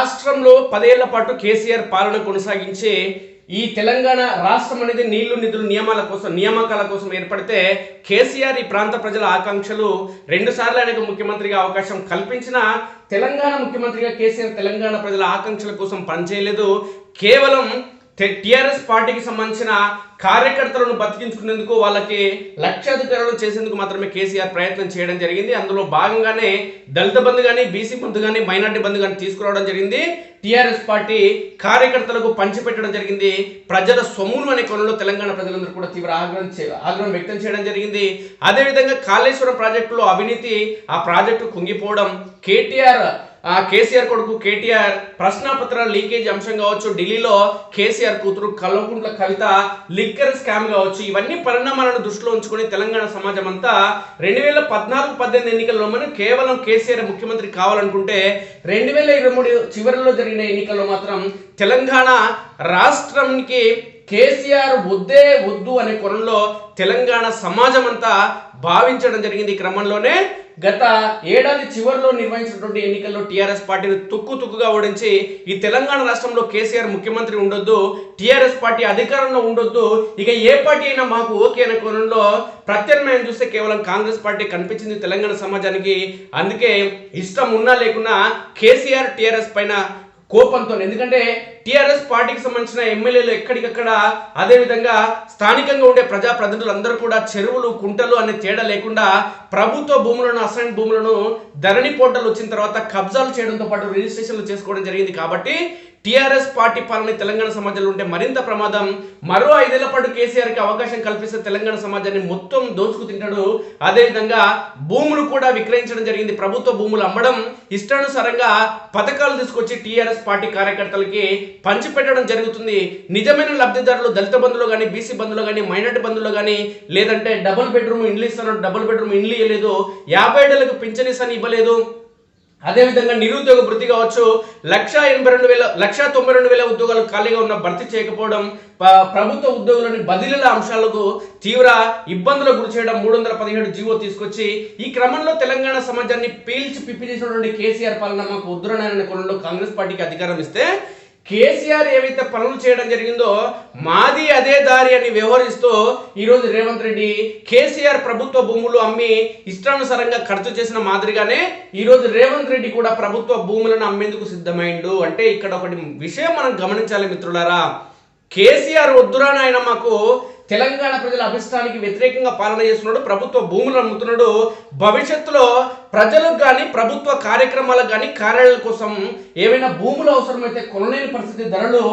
రాష్ట్రంలో పదేళ్ళ పాటు కేసీఆర్ పాలన కొనసాగించే ఈ తెలంగాణ రాష్ట్రం అనేది నీళ్ళు నిధులు నియమాల కోసం నియామకాల కోసం ఏర్పడితే కేసీఆర్ ఈ ప్రాంత ప్రజల ఆకాంక్షలు రెండు సార్లు ఆయనకు ముఖ్యమంత్రిగా అవకాశం కల్పించిన తెలంగాణ ముఖ్యమంత్రిగా కేసీఆర్ తెలంగాణ ప్రజల ఆకాంక్షల కోసం పనిచేయలేదు. కేవలం టిఆర్ఎస్ పార్టీకి సంబంధించిన కార్యకర్తలను బతికించుకునేందుకు వాళ్ళకి లక్షాధికారులు చేసేందుకు మాత్రమే కేసీఆర్ ప్రయత్నం చేయడం జరిగింది. అందులో భాగంగానే దళిత బంధు కానీ బీసీ బంధు కానీ మైనార్టీ బంధు కానీ తీసుకురావడం జరిగింది. టిఆర్ఎస్ పార్టీ కార్యకర్తలకు పంచిపెట్టడం జరిగింది. ప్రజల సొమ్ములు అనే కొనలో తెలంగాణ ప్రజలందరూ కూడా తీవ్ర ఆగ్రహం ఆగ్రహం వ్యక్తం చేయడం జరిగింది. అదేవిధంగా కాళేశ్వరం ప్రాజెక్టులో అవినీతి ఆ ప్రాజెక్టు కుంగిపోవడం కేటీఆర్ కేసీఆర్ కొడుకు కేటీఆర్ ప్రశ్నాపత్రాల లీకేజ్ అంశం కావచ్చు ఢిల్లీలో కేసీఆర్ కూతురు కల్వకుంట్ల కవిత లిక్కర్ స్కామ్ కావచ్చు ఇవన్నీ పరిణామాలను దృష్టిలో ఉంచుకొని తెలంగాణ సమాజం అంతా రెండు వేల పద్నాలుగు పద్దెనిమిది ఎన్నికల్లో మనం కేవలం కేసీఆర్ ముఖ్యమంత్రి కావాలనుకుంటే రెండు వేల ఇరవై మూడు చివరిలో జరిగిన ఎన్నికల్లో మాత్రం తెలంగాణ రాష్ట్రంకి కేసీఆర్ వద్దే వద్దు అనే కొనంలో తెలంగాణ సమాజం అంతా భావించడం జరిగింది ఈ క్రమంలోనే. గత ఏడాది చివరిలో నిర్వహించినటువంటి ఎన్నికల్లో టీఆర్ఎస్ పార్టీని తుక్కు తుక్కుగా ఓడించి ఈ తెలంగాణ రాష్ట్రంలో కేసీఆర్ ముఖ్యమంత్రి ఉండొద్దు టీఆర్ఎస్ పార్టీ అధికారంలో ఉండొద్దు ఇక ఏ పార్టీ అయినా మాకు ఓకే అనే కోణంలో ప్రత్యామ్నాయం చూస్తే కేవలం కాంగ్రెస్ పార్టీ కనిపించింది తెలంగాణ సమాజానికి. అందుకే ఇష్టం ఉన్నా లేకున్నా కేసీఆర్ టీఆర్ఎస్ పైన కోపంతో ఎందుకంటే టిఆర్ఎస్ పార్టీకి సంబంధించిన ఎమ్మెల్యేలు ఎక్కడికక్కడ అదేవిధంగా స్థానికంగా ఉండే ప్రజా అందరూ కూడా చెరువులు కుంటలు అనే తేడా లేకుండా ప్రభుత్వ భూములను అసైన్ భూములను ధరణి పోర్టల్ వచ్చిన తర్వాత కబ్జాలు చేయడంతో పాటు రిజిస్ట్రేషన్లు చేసుకోవడం జరిగింది. కాబట్టి టిఆర్ఎస్ పార్టీ పాలన తెలంగాణ సమాజంలో ఉంటే మరింత ప్రమాదం. మరో ఐదేళ్ళ పాటు కేసీఆర్కి అవకాశం కల్పిస్తే తెలంగాణ సమాజాన్ని మొత్తం దోచుకు తింటాడు. అదేవిధంగా భూములు కూడా విక్రయించడం జరిగింది. ప్రభుత్వ భూములు అమ్మడం ఇష్టానుసారంగా పథకాలు తీసుకొచ్చి టీఆర్ఎస్ పార్టీ కార్యకర్తలకి పంచిపెట్టడం జరుగుతుంది. నిజమైన లబ్ధిదారులు దళిత బంధువులు కానీ బీసీ బంధువులు కానీ మైనార్టీ బంధువులు కానీ లేదంటే డబుల్ బెడ్రూమ్ ఇండ్లు ఇస్తాను డబుల్ బెడ్రూమ్ ఇండ్లు ఇవ్వలేదు. యాభై ఏళ్ళకు పింఛన్ ఇస్తాను ఇవ్వలేదు. అదేవిధంగా నిరుద్యోగ వృద్ధి కావచ్చు లక్ష ఎనభై రెండు వేల లక్ష తొంభై రెండు వేల ఉద్యోగాలు ఖాళీగా ఉన్న భర్తీ చేయకపోవడం ప్రభుత్వ ఉద్యోగులని బదిలీల అంశాలకు తీవ్ర ఇబ్బందులకు గురి చేయడం మూడు వందల పదిహేడు జీవో తీసుకొచ్చి ఈ క్రమంలో తెలంగాణ సమాజాన్ని పీల్చి పిప్పి చేసినటువంటి కేసీఆర్ పాలన మాకు ఉద్దురనైన కొనంలో కాంగ్రెస్ పార్టీకి అధికారం ఇస్తే కేసీఆర్ ఏవైతే పనులు చేయడం జరిగిందో మాది అదే దారి అని వ్యవహరిస్తూ ఈరోజు రేవంత్ రెడ్డి కేసీఆర్ ప్రభుత్వ భూములు అమ్మి ఇష్టానుసారంగా ఖర్చు చేసిన మాదిరిగానే ఈరోజు రేవంత్ రెడ్డి కూడా ప్రభుత్వ భూములను అమ్మేందుకు సిద్ధమైండు. అంటే ఇక్కడ ఒకటి విషయం మనం గమనించాలి మిత్రులారా. కేసీఆర్ వద్దురా నాయన మాకు తెలంగాణ ప్రజల అభిష్టానికి వ్యతిరేకంగా పాలన చేస్తున్నాడు ప్రభుత్వ భూములు అమ్ముతున్నాడు. భవిష్యత్తులో ప్రజలకు కానీ ప్రభుత్వ కార్యక్రమాలకు కానీ కార్యాలయాల కోసం ఏమైనా భూములు అవసరమైతే కొనలేని పరిస్థితి ధరలు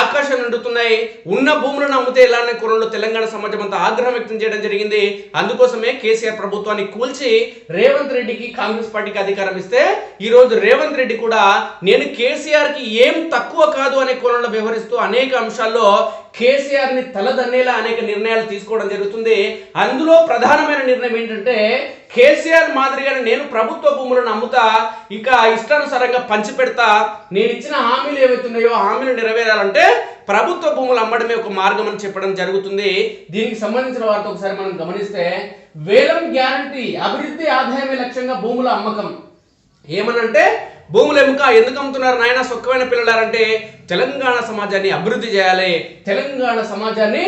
ఆకాశం నిండుతున్నాయి ఉన్న భూములను అమ్మితే ఎలానే కొనలో కోణంలో తెలంగాణ సమాజం అంతా ఆగ్రహం వ్యక్తం చేయడం జరిగింది. అందుకోసమే కేసీఆర్ ప్రభుత్వాన్ని కూల్చి రేవంత్ రెడ్డికి కాంగ్రెస్ పార్టీకి అధికారం ఇస్తే ఈ రోజు రేవంత్ రెడ్డి కూడా నేను కేసీఆర్కి ఏం తక్కువ కాదు అనే కోణంలో వ్యవహరిస్తూ అనేక అంశాల్లో కేసీఆర్ని తలదన్నేలా అనేక నిర్ణయాలు తీసుకోవడం జరుగుతుంది. అందులో ప్రధానమైన నిర్ణయం ఏంటంటే కేసీఆర్ మాదిరిగానే నేను ప్రభుత్వ భూములను అమ్ముతా ఇక ఇష్టానుసారంగా పంచిపెడతా నేను ఇచ్చిన హామీలు ఏవైతున్నాయో హామీలు నెరవేరాలంటే ప్రభుత్వ భూములు అమ్మడమే ఒక మార్గం అని చెప్పడం జరుగుతుంది. దీనికి సంబంధించిన వారితో ఒకసారి మనం గమనిస్తే వేలం గ్యారంటీ అభివృద్ధి ఆదాయమే లక్ష్యంగా భూముల అమ్మకం. ఏమనంటే భూములు ఎముక ఎందుకు అమ్ముతున్నారు నాయన? సొక్కమైన పిల్లలారంటే తెలంగాణ సమాజాన్ని అభివృద్ధి చేయాలి. తెలంగాణ సమాజాన్ని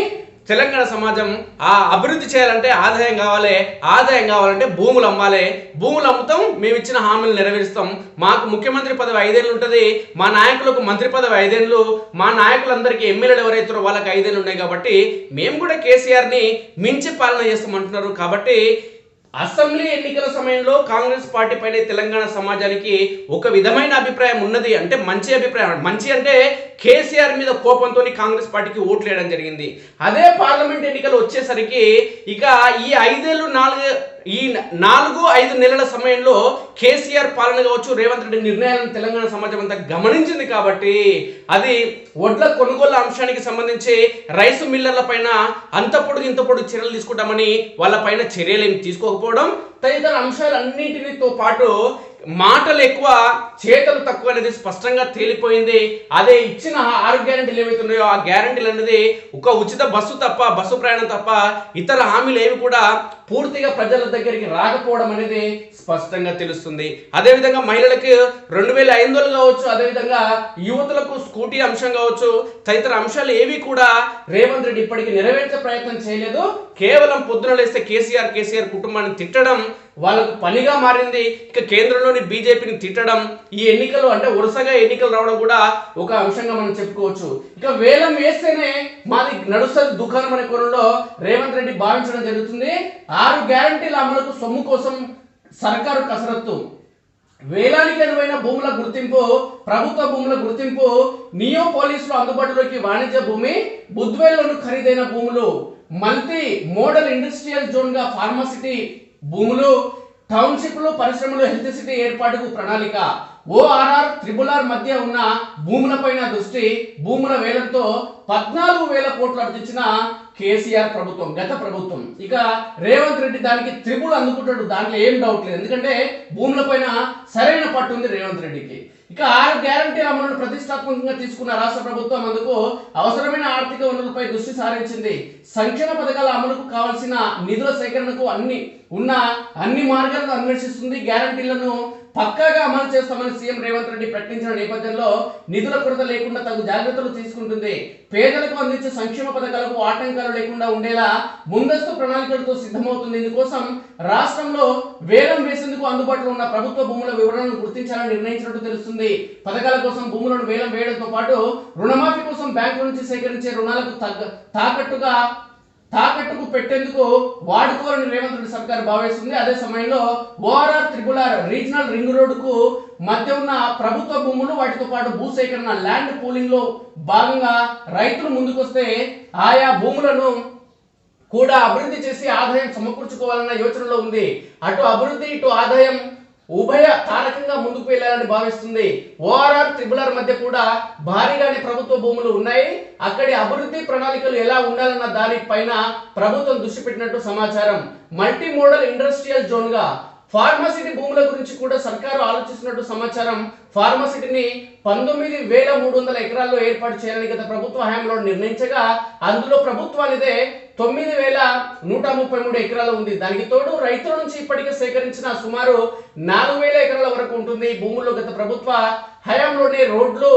తెలంగాణ సమాజం ఆ అభివృద్ధి చేయాలంటే ఆదాయం కావాలి. ఆదాయం కావాలంటే భూములు అమ్మాలి. భూములు అమ్ముతాం మేము ఇచ్చిన హామీలు నెరవేరుస్తాం. మాకు ముఖ్యమంత్రి పదవి ఐదేళ్ళు ఉంటుంది. మా నాయకులకు మంత్రి పదవి ఐదేళ్ళు. మా నాయకులందరికీ ఎమ్మెల్యేలు ఎవరైతారో వాళ్ళకి ఐదేళ్ళు ఉన్నాయి కాబట్టి మేము కూడా కేసీఆర్ని మించి పాలన చేస్తామంటున్నారు. కాబట్టి అసెంబ్లీ ఎన్నికల సమయంలో కాంగ్రెస్ పార్టీ పైన తెలంగాణ సమాజానికి ఒక విధమైన అభిప్రాయం ఉన్నది అంటే మంచి అభిప్రాయం. మంచి అంటే కేసీఆర్ మీద కోపంతో కాంగ్రెస్ పార్టీకి ఓట్లు వేయడం జరిగింది. అదే పార్లమెంట్ ఎన్నికలు వచ్చేసరికి ఇక ఈ ఐదేళ్ళు నాలుగు ఈ నాలుగు ఐదు నెలల సమయంలో కేసీఆర్ పాలన కావచ్చు రేవంత్ రెడ్డి నిర్ణయాలను తెలంగాణ సమాజం అంతా గమనించింది కాబట్టి అది వడ్ల కొనుగోలు అంశానికి సంబంధించి రైసు మిల్లర్ల పైన అంత పొడుగు ఇంత పొడుగు చర్యలు తీసుకుంటామని వాళ్ళ పైన చర్యలు ఏమి తీసుకోకపోవడం తదితర అంశాలన్నింటితో పాటు మాటలు ఎక్కువ చేతలు తక్కువ అనేది స్పష్టంగా తేలిపోయింది. అదే ఇచ్చిన ఆరు గ్యారంటీలు ఏవైతే ఆ గ్యారెంటీలు అనేది ఒక ఉచిత బస్సు తప్ప బస్సు ప్రయాణం తప్ప ఇతర హామీలు ఏవి కూడా పూర్తిగా ప్రజల దగ్గరికి రాకపోవడం అనేది స్పష్టంగా తెలుస్తుంది. అదేవిధంగా మహిళలకు రెండు వేల ఐదు వందలు కావచ్చు అదేవిధంగా యువతులకు స్కూటీ అంశం కావచ్చు తదితర అంశాలు ఏవి కూడా రేవంత్ రెడ్డి ఇప్పటికీ నెరవేర్చే ప్రయత్నం చేయలేదు. కేవలం పొద్దున లేస్తే కేసీఆర్ కేసీఆర్ కుటుంబాన్ని తిట్టడం వాళ్ళకు పనిగా మారింది. ఇక కేంద్రంలోని బీజేపీని తిట్టడం ఈ ఎన్నికలు అంటే వరుసగా ఎన్నికలు రావడం కూడా ఒక అంశంగా మనం చెప్పుకోవచ్చు. ఇక వేలం వేస్తేనే మాది నడుస్తుంది దుకాణం అనే కోణంలో రేవంత్ రెడ్డి భావించడం జరుగుతుంది. ఆరు గ్యారంటీల అమలుకు సొమ్ము కోసం సర్కారు కసరత్తు. వేలానికి అనువైన భూముల గుర్తింపు ప్రభుత్వ భూముల గుర్తింపు నియో పోలీసులు అందుబాటులోకి వాణిజ్య భూమి బుద్వేల్లోను ఖరీదైన భూములు. మల్టీ మోడల్ ఇండస్ట్రియల్ జోన్గా ఫార్మాసిటీ భూములు టౌన్షిప్లు పరిశ్రమలు హెల్త్ సిటీ ఏర్పాటుకు ప్రణాళిక. ఓఆర్ఆర్ త్రిబుల్ ఆర్ మధ్య ఉన్న భూములపైన దృష్టి భూముల వేలంతో పద్నాలుగు వేల కోట్లు అర్జించిన కేసీఆర్ ప్రభుత్వం గత ప్రభుత్వం. ఇక రేవంత్ రెడ్డి దానికి త్రిబుల్ అందుకుంటాడు దాంట్లో ఏం డౌట్ లేదు. ఎందుకంటే భూములపైన సరైన పట్టు ఉంది రేవంత్ రెడ్డికి. ఇక ఆరు గ్యారంటీ అమలును ప్రతిష్టాత్మకంగా తీసుకున్న రాష్ట్ర ప్రభుత్వం అందుకు అవసరమైన ఆర్థిక వనరులపై దృష్టి సారించింది. సంక్షేమ పథకాల అమలుకు కావాల్సిన నిధుల సేకరణకు అన్ని ఉన్న అన్ని మార్గాలను అన్వేషిస్తుంది గ్యారంటీలను పక్కాగా అమలు చేస్తామని సీఎం రేవంత్ రెడ్డి ప్రకటించిన నేపథ్యంలో నిధుల కొరత లేకుండా తగు జాగ్రత్తలు తీసుకుంటుంది. పేదలకు అందించే సంక్షేమ పథకాలకు ఆటంకాలు లేకుండా ఉండేలా ముందస్తు ప్రణాళికలతో సిద్ధమవుతుంది. ఇందుకోసం రాష్ట్రంలో వేలం వేసేందుకు అందుబాటులో ఉన్న ప్రభుత్వ భూముల వివరాలను గుర్తించాలని నిర్ణయించినట్టు తెలుస్తుంది. పథకాల కోసం భూములను వేలం వేయడంతో పాటు రుణమాఫీ కోసం బ్యాంకు నుంచి సేకరించే రుణాలకు తాకట్టుగా తాకట్టుకు పెట్టేందుకు వాడుకోవాలని రేవంత్ రెడ్డి సర్కార్ భావిస్తుంది. అదే సమయంలో ORR triple R regional ring రోడ్డుకు మధ్య ఉన్న ప్రభుత్వ భూములు వాటితో పాటు భూసేకరణ ల్యాండ్ పూలింగ్లో భాగంగా రైతులు ముందుకొస్తే ఆయా భూములను కూడా అభివృద్ధి చేసి ఆదాయం సమకూర్చుకోవాలన్న యోచనలో ఉంది. అటు అభివృద్ధి ఇటు ఆదాయం ఉభయ తారకంగా ముందుకు వెళ్ళాలని భావిస్తుంది. ఓఆర్ఆర్ త్రిబులర్ మధ్య కూడా భారీగానే ప్రభుత్వ భూములు ఉన్నాయి. అక్కడి అభివృద్ధి ప్రణాళికలు ఎలా ఉండాలన్న దానిపైన ప్రభుత్వం దృష్టి పెట్టినట్టు సమాచారం. మల్టీ మోడల్ ఇండస్ట్రియల్ జోన్గా ఫార్మసిటీ భూముల గురించి కూడా సర్కారు ఆలోచిస్తున్నట్టు సమాచారం ఫార్మసిటీని పంతొమ్మిది వేల మూడు వందల ఎకరాల్లో ఏర్పాటు చేయాలని గత ప్రభుత్వ హయాంలో నిర్ణయించగా అందులో ప్రభుత్వానిదే తొమ్మిది వేల నూట ముప్పై మూడు ఎకరాలు ఉంది. దానికి తోడు రైతుల నుంచి ఇప్పటికే సేకరించిన సుమారు నాలుగు వేల ఎకరాల వరకు ఉంటుంది. భూముల్లో గత ప్రభుత్వ హయాంలోనే రోడ్లు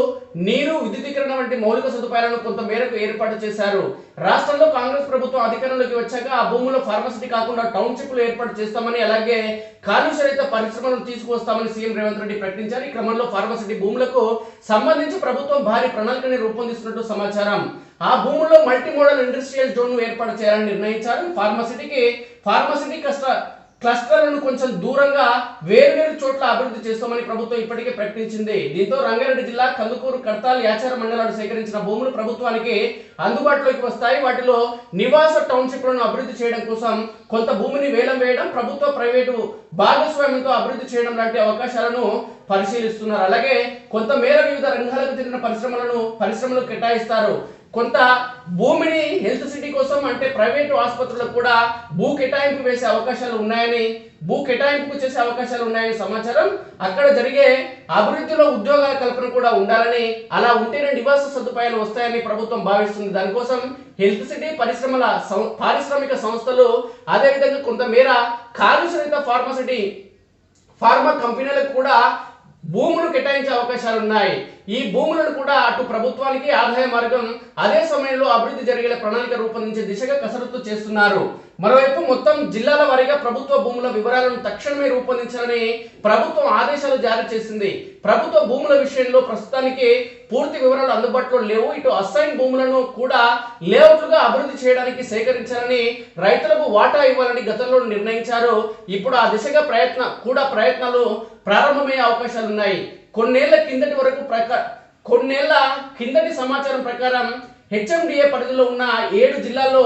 నీరు విద్యుదీకరణ వంటి మౌలిక సదుపాయాలను కొంత మేరకు ఏర్పాటు చేశారు. రాష్ట్రంలో కాంగ్రెస్ ప్రభుత్వం అధికారంలోకి వచ్చాక ఆ భూముల్లో ఫార్మసిటీ కాకుండా టౌన్షిప్లు ఏర్పాటు చేస్తామని అలాగే కాలుష్య రహిత పరిశ్రమలను తీసుకువస్తామని సీఎం రేవంత్ రెడ్డి ప్రకటించారు. ఈ క్రమంలో ఫార్మసిటీ భూములకు సంబంధించి ప్రభుత్వం భారీ ప్రణాళికని రూపొందిస్తున్నట్టు సమాచారం. ఆ భూముల్లో మల్టీ మోడల్ ఇండస్ట్రియల్ జోన్ ఏర్పాటు చేయాలని నిర్ణయించారు. ఫార్మసిటీకి ఫార్మసిటీ కష్ట క్లస్టర్లను కొంచెం దూరంగా వేర్వేరు చోట్ల అభివృద్ధి చేస్తామని ప్రభుత్వం ఇప్పటికే ప్రకటించింది. దీంతో రంగారెడ్డి జిల్లా కందుకూరు కడతాల్ యాచార మండలాలు సేకరించిన భూములు ప్రభుత్వానికి అందుబాటులోకి వస్తాయి. వాటిలో నివాస టౌన్షిప్లను అభివృద్ధి చేయడం కోసం కొంత భూమిని వేలం వేయడం ప్రభుత్వ ప్రైవేటు భాగస్వామ్యంతో అభివృద్ధి చేయడం లాంటి అవకాశాలను పరిశీలిస్తున్నారు. అలాగే కొంత మేర వివిధ రంగాలకు చెందిన పరిశ్రమలను పరిశ్రమలు కేటాయిస్తారు. కొంత భూమిని హెల్త్ సిటీ కోసం అంటే ప్రైవేటు ఆసుపత్రులకు కూడా భూ కేటాయింపు వేసే అవకాశాలు ఉన్నాయని భూ కేటాయింపు చేసే అవకాశాలు ఉన్నాయని సమాచారం అక్కడ జరిగే అభివృద్ధిలో ఉద్యోగాల కల్పన కూడా ఉండాలని అలా ఉంటేనే నివాస సదుపాయాలు వస్తాయని ప్రభుత్వం భావిస్తుంది. దానికోసం హెల్త్ సిటీ పరిశ్రమల సం- పారిశ్రామిక సంస్థలు అదేవిధంగా కొంతమేర కాలుష్యరహిత ఫార్మసిటీ ఫార్మా కంపెనీలకు కూడా భూములు కేటాయించే అవకాశాలు ఉన్నాయి ఈ భూములను కూడా అటు ప్రభుత్వానికి ఆదాయ మార్గం అదే సమయంలో అభివృద్ధి జరిగే ప్రణాళిక రూపొందించే దిశగా కసరత్తు చేస్తున్నారు. మరోవైపు మొత్తం జిల్లాల వారీగా ప్రభుత్వ భూముల వివరాలను తక్షణమే రూపొందించాలని ప్రభుత్వం ఆదేశాలు జారీ చేసింది. ప్రభుత్వ భూముల విషయంలో ప్రస్తుతానికి పూర్తి వివరాలు అందుబాటులో లేవు. ఇటు అసైన్ భూములను కూడా లేఅవుట్లుగా అభివృద్ధి చేయడానికి సేకరించాలని రైతులకు వాటా ఇవ్వాలని గతంలో నిర్ణయించారు. ఇప్పుడు ఆ దిశగా ప్రయత్న కూడా ప్రయత్నాలు ప్రారంభమయ్యే అవకాశాలు ఉన్నాయి. కొన్నేళ్ళ కిందటి వరకు ప్రక కొన్నేళ్ళ కిందటి సమాచారం ప్రకారం హెచ్ఎండిఏ పరిధిలో ఉన్న ఏడు జిల్లాల్లో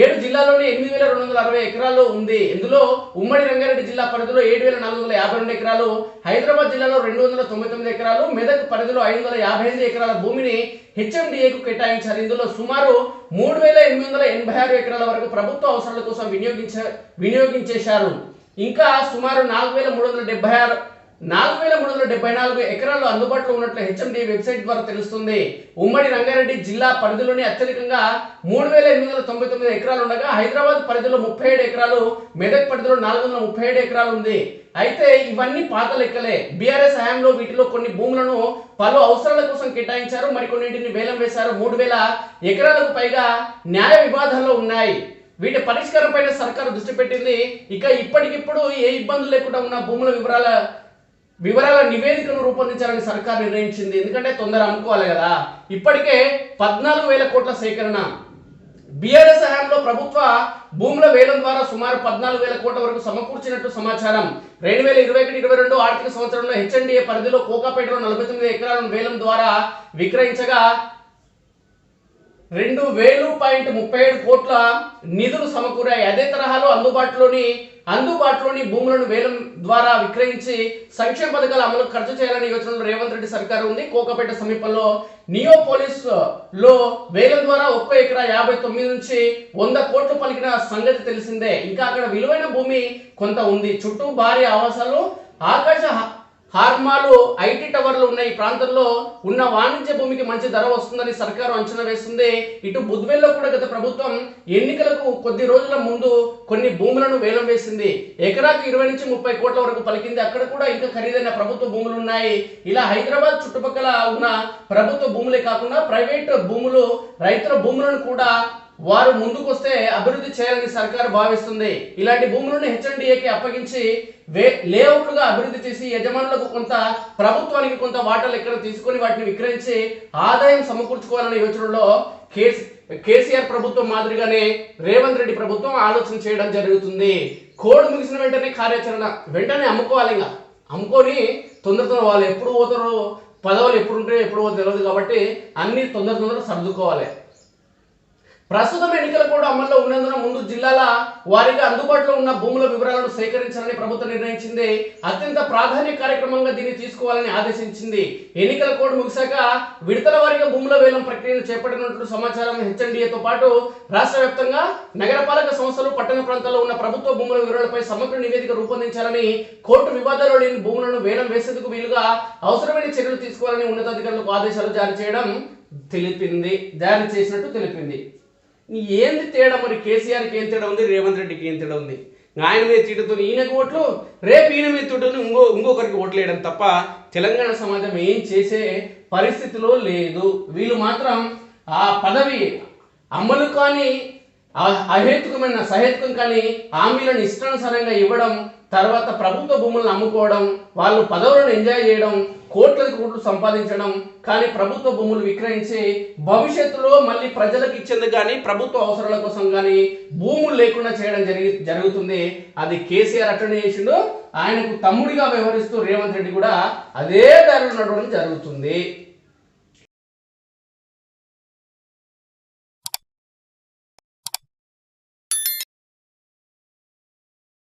ఏడు జిల్లాలోనే ఎనిమిది వేల రెండు వందల అరవై ఎకరాలు ఉంది. ఇందులో ఉమ్మడి రంగారెడ్డి జిల్లా పరిధిలో ఏడు వేల నాలుగు వందల యాభై రెండు ఎకరాలు హైదరాబాద్ జిల్లాలో రెండు వందల తొంభై తొమ్మిది ఎకరాలు మెదక్ పరిధిలో ఐదు వందల యాభై ఐదు ఎకరాల భూమిని హెచ్ఎండిఏకు కేటాయించారు. ఇందులో సుమారు మూడు వేల ఎనిమిది వందల ఎనభై ఆరు ఎకరాల వరకు ప్రభుత్వ అవసరాల కోసం వినియోగించ వినియోగించేశారు. ఇంకా సుమారు నాలుగు వేల మూడు వందల డెబ్బై ఆరు నాలుగు వేల మూడు వందల డెబ్బై నాలుగు వేల మూడు వందల డెబ్బై నాలుగు ఎకరాలు అందుబాటులో ఉన్నట్లు హెచ్ఎండి వెబ్సైట్ ద్వారా తెలుస్తుంది. ఉమ్మడి రంగారెడ్డి జిల్లా పరిధిలోని అత్యధికంగా మూడు వేల ఎనిమిది వందల తొంభై తొమ్మిది ఎకరాలు ఉండగా హైదరాబాద్ పరిధిలో ముప్పై ఏడు ఎకరాలు మెదక్ పరిధిలో నాలుగు వందల ముప్పై ఏడు ఎకరాలు ఉంది. అయితే ఇవన్నీ పాత లెక్కలే. బీఆర్ఎస్ హయాంలో వీటిలో కొన్ని భూములను పలు అవసరాల కోసం కేటాయించారు. మరికొన్నింటిని వేలం వేశారు. మూడు వేల ఎకరాలకు పైగా న్యాయ వివాదాల్లో ఉన్నాయి. వీటి పరిష్కారం పైన సర్కారు దృష్టి పెట్టింది. ఇక ఇప్పటికిప్పుడు ఏ ఇబ్బందులు లేకుండా ఉన్న భూముల వివరాల వివరాల నివేదికను రూపొందించాలని సర్కార్ నిర్ణయించింది. ఎందుకంటే తొందర అమ్ముకోవాలి కదా. ఇప్పటికే పద్నాలుగు వేల కోట్ల సేకరణ. బీఆర్ఎస్ హయాంలో ప్రభుత్వ భూముల వేలం ద్వారా సుమారు పద్నాలుగు వేల కోట్ల వరకు సమకూర్చినట్టు సమాచారం. రెండు వేల ఇరవై ఒకటి ఇరవై రెండు ఆర్థిక సంవత్సరంలో హెచ్ఎండిఏ పరిధిలో కోకాపేటలో నలభై తొమ్మిది ఎకరాలను వేలం ద్వారా విక్రయించగా రెండు వేలు పాయింట్ ముప్పై ఏడు కోట్ల నిధులు సమకూరాయి అదే తరహాలో అందుబాటులోని అందుబాటులోని భూములను వేలం ద్వారా విక్రయించి సంక్షేమ పథకాల అమలు ఖర్చు చేయాలని యోచనలో రేవంత్ రెడ్డి సర్కారు ఉంది. కోకపేట సమీపంలో నియోపోలిస్లో వేలం ద్వారా ఒక్క ఎకరా యాభై తొమ్మిది నుంచి వంద కోట్లు పలికిన సంగతి తెలిసిందే. ఇంకా అక్కడ విలువైన భూమి కొంత ఉంది. చుట్టూ భారీ ఆవాసాలు ఆకాశ హార్మాలు ఐటీ టవర్లు ఉన్న ఈ ప్రాంతంలో ఉన్న వాణిజ్య భూమికి మంచి ధర వస్తుందని సర్కారు అంచనా వేస్తుంది ఇటు బుద్వెల్లో కూడా గత ప్రభుత్వం ఎన్నికలకు కొద్ది రోజుల ముందు కొన్ని భూములను వేలం వేసింది. ఎకరాకు ఇరవై నుంచి ముప్పై కోట్ల వరకు పలికింది. అక్కడ కూడా ఇంకా ఖరీదైన ప్రభుత్వ భూములు ఉన్నాయి. ఇలా హైదరాబాద్ చుట్టుపక్కల ఉన్న ప్రభుత్వ భూములే కాకుండా ప్రైవేట్ భూములు రైతుల భూములను కూడా వారు ముందుకొస్తే అభివృద్ధి చేయాలని సర్కారు భావిస్తుంది. ఇలాంటి భూములను హెచ్ఎండిఏకి అప్పగించి వే లేఅవుట్లుగా అభివృద్ధి చేసి యజమానులకు కొంత ప్రభుత్వానికి కొంత వాటాలు ఎక్కడ తీసుకొని వాటిని విక్రయించి ఆదాయం సమకూర్చుకోవాలనే యోచనలో కేసీ కేసీఆర్ ప్రభుత్వం మాదిరిగానే రేవంత్ రెడ్డి ప్రభుత్వం ఆలోచన చేయడం జరుగుతుంది. కోడ్ ముగిసిన వెంటనే కార్యాచరణ వెంటనే అమ్ముకోవాలి ఇంకా. అమ్ముకొని తొందరతో వాళ్ళు ఎప్పుడు పోతారో పదవులు ఎప్పుడు ఉంటాయో ఎప్పుడు పోతారో తెలియదు కాబట్టి అన్ని తొందర తొందర సర్దుకోవాలి. ప్రస్తుతం ఎన్నికల కూడా అమల్లో ఉన్నందున ముందు జిల్లాల వారికి అందుబాటులో ఉన్న భూముల వివరాలను సేకరించాలని ప్రభుత్వం నిర్ణయించింది. అత్యంత ప్రాధాన్య కార్యక్రమంగా దీన్ని తీసుకోవాలని ఆదేశించింది. ఎన్నికల కోడ్ ముగిశాక విడతల వారిగా భూముల వేలం ప్రక్రియను చేపట్టినట్లు సమాచారం హెచ్ఎండిఏతో పాటు రాష్ట్ర వ్యాప్తంగా నగరపాలక సంస్థలు పట్టణ ప్రాంతాల్లో ఉన్న ప్రభుత్వ భూముల వివరాలపై సమగ్ర నివేదిక రూపొందించాలని కోర్టు వివాదాలు లేని భూములను వేలం వేసేందుకు వీలుగా అవసరమైన చర్యలు తీసుకోవాలని ఉన్నతాధికారులకు ఆదేశాలు జారీ చేయడం తెలిపింది. జారీ చేసినట్టు తెలిపింది. ఏంది తేడా మరి? కేసీఆర్కి ఏం తేడా ఉంది? రేవంత్ రెడ్డికి ఏం తేడా ఉంది? ఆయన మీద తీటతో ఈయనకు ఓట్లు రేపు ఈయన మీద తీటుతో ఇంకో ఇంకొకరికి ఓట్లు వేయడం తప్ప తెలంగాణ సమాజం ఏం చేసే పరిస్థితిలో లేదు. వీళ్ళు మాత్రం ఆ పదవి అమలు కానీ అహేతుకమైన సహేతుకం కానీ హామీలను ఇష్టానుసారంగా ఇవ్వడం తర్వాత ప్రభుత్వ భూములను అమ్ముకోవడం వాళ్ళు పదవులను ఎంజాయ్ చేయడం కోట్లకు కోట్లు సంపాదించడం కానీ ప్రభుత్వ భూములు విక్రయించి భవిష్యత్తులో మళ్ళీ ప్రజలకు ఇచ్చేందుకు కానీ ప్రభుత్వ అవసరాల కోసం కానీ భూములు లేకుండా చేయడం జరిగి జరుగుతుంది. అది కేసీఆర్ అట్లనే చేసిండు. ఆయనకు తమ్ముడిగా వ్యవహరిస్తూ రేవంత్ రెడ్డి కూడా అదే దారిలో నడవడం జరుగుతుంది.